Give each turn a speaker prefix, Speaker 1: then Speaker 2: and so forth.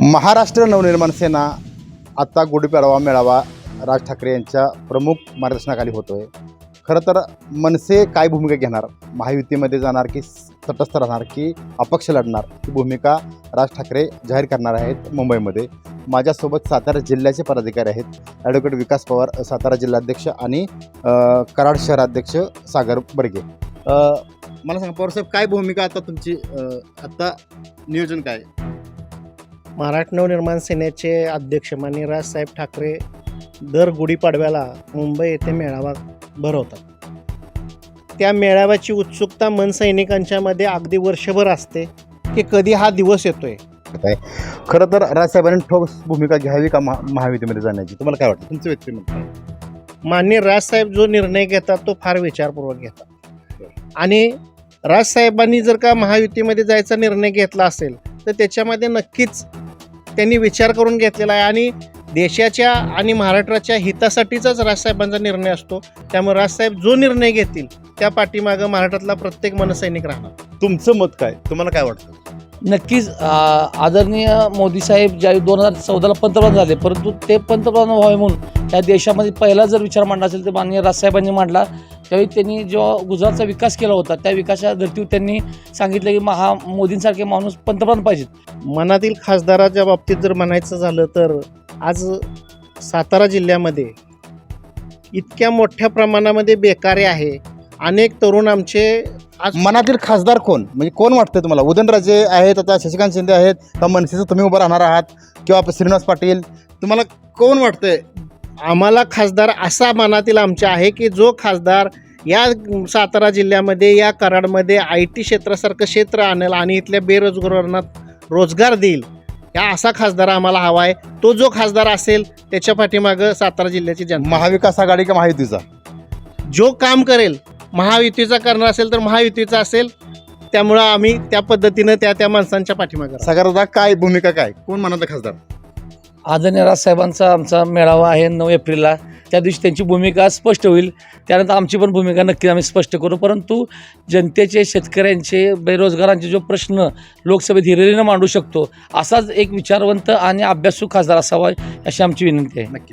Speaker 1: महाराष्ट्र नवनिर्माण सेना आत्ता गुढीपाडवा मेळावा राज ठाकरे यांच्या प्रमुख मार्गदर्शनाखाली होतो आहे खरं तर मनसे काय भूमिका घेणार? महायुतीमध्ये जाणार की तटस्थ राहणार की अपक्ष लढणार? ही भूमिका राज ठाकरे जाहीर करणार आहेत मुंबईमध्ये. माझ्यासोबत सातारा जिल्ह्याचे पदाधिकारी आहेत. ॲडव्होकेट विकास पवार सातारा जिल्हाध्यक्ष आणि कराड शहराध्यक्ष सागर बर्गे. मला सांगा पवारसाहेब काय भूमिका आता तुमची आत्ता नियोजन काय?
Speaker 2: महाराष्ट्र नवनिर्माण सेनेचे अध्यक्ष माननीय राजसाहेब ठाकरे दर गुढीपाडव्याला मुंबई येथे मेळावा भरवतात. त्या मेळाव्याची उत्सुकता मन सैनिकांच्या मध्ये अगदी वर्षभर असते की कधी हा दिवस येतोय.
Speaker 1: खरं तर राजसाहेबांनी ठोस भूमिका घ्यावी का महा महायुतीमध्ये जाण्याची? तुम्हाला काय वाटतं? तुमचं व्यक्तिमत काय?
Speaker 2: माननीय राजसाहेब जो निर्णय घेतात तो फार विचारपूर्वक घेतात. आणि राजसाहेबांनी जर का महायुतीमध्ये जायचा निर्णय घेतला असेल तर त्याच्यामध्ये नक्कीच त्यांनी विचार करून घेतलेला आहे. आणि देशाच्या आणि महाराष्ट्राच्या हितासाठीचाच राजसाहेबांचा निर्णय असतो. त्यामुळे राजसाहेब जो निर्णय घेतील त्या पाठीमागं महाराष्ट्रातला प्रत्येक मनसैनिक राहणार.
Speaker 1: तुमचं मत काय? तुम्हाला काय वाटतं?
Speaker 3: नक्कीच आदरणीय मोदी साहेब ज्यावेळी दोन हजार चौदाला पंतप्रधान झाले परंतु ते पंतप्रधान व्हावे म्हणून त्या देशामध्ये पहिला जर विचार मांडला असेल तर माननीय राजसाहेबांनी मांडला. त्यावेळी त्यांनी जो गुजरातचा विकास केला होता त्या विकासाच्या धर्तीवर त्यांनी सांगितलं की महा मोदींसारखे माणूस पंतप्रधान पाहिजेत.
Speaker 2: मनातील खासदाराच्या बाबतीत जर म्हणायचं झालं तर आज सातारा जिल्ह्यामध्ये इतक्या मोठ्या प्रमाणामध्ये बेकारी आहे. अनेक तरुण आमचे आज
Speaker 1: मनातील खासदार कोण? म्हणजे कोण वाटतं तुम्हाला? उदयनराजे आहेत आता शशिकांत शिंदे आहेत का मनसेचं तुम्ही उभं राहणार आहात किंवा श्रीनिवास पाटील. तुम्हाला कोण वाटतंय?
Speaker 2: आम्हाला खासदार असा मनातील आमच्या आहे की जो खासदार या सातारा जिल्ह्यामध्ये या कराडमध्ये आय टी क्षेत्रासारखं क्षेत्र आणेल आणि इथल्या बेरोजगारांना रोजगार देईल या असा खासदार आम्हाला हवा आहे. तो जो खासदार असेल त्याच्या पाठीमागं सातारा जिल्ह्याची जनता.
Speaker 1: महाविकास आघाडी का महायुतीचा?
Speaker 2: जो काम करेल महायुतीचा करणार असेल तर महायुतीचा असेल त्यामुळं आम्ही त्या पद्धतीनं त्या त्या माणसांच्या पाठीमागं.
Speaker 1: सगळ्यात काय भूमिका काय? कोण मनाचा खासदार?
Speaker 3: आदरणीय राजसाहेबांचा आमचा मेळावा आहे नऊ एप्रिलला. त्या दिवशी त्यांची भूमिका स्पष्ट होईल. त्यानंतर आमची पण भूमिका नक्की आम्ही स्पष्ट करू. परंतु जनतेचे शेतकऱ्यांचे बेरोजगारांचे जो प्रश्न लोकसभेत हिरेरीनं मांडू शकतो असाच एक विचारवंत आणि अभ्यासू खासदार असावा अशी आमची विनंती आहे.
Speaker 1: नक्की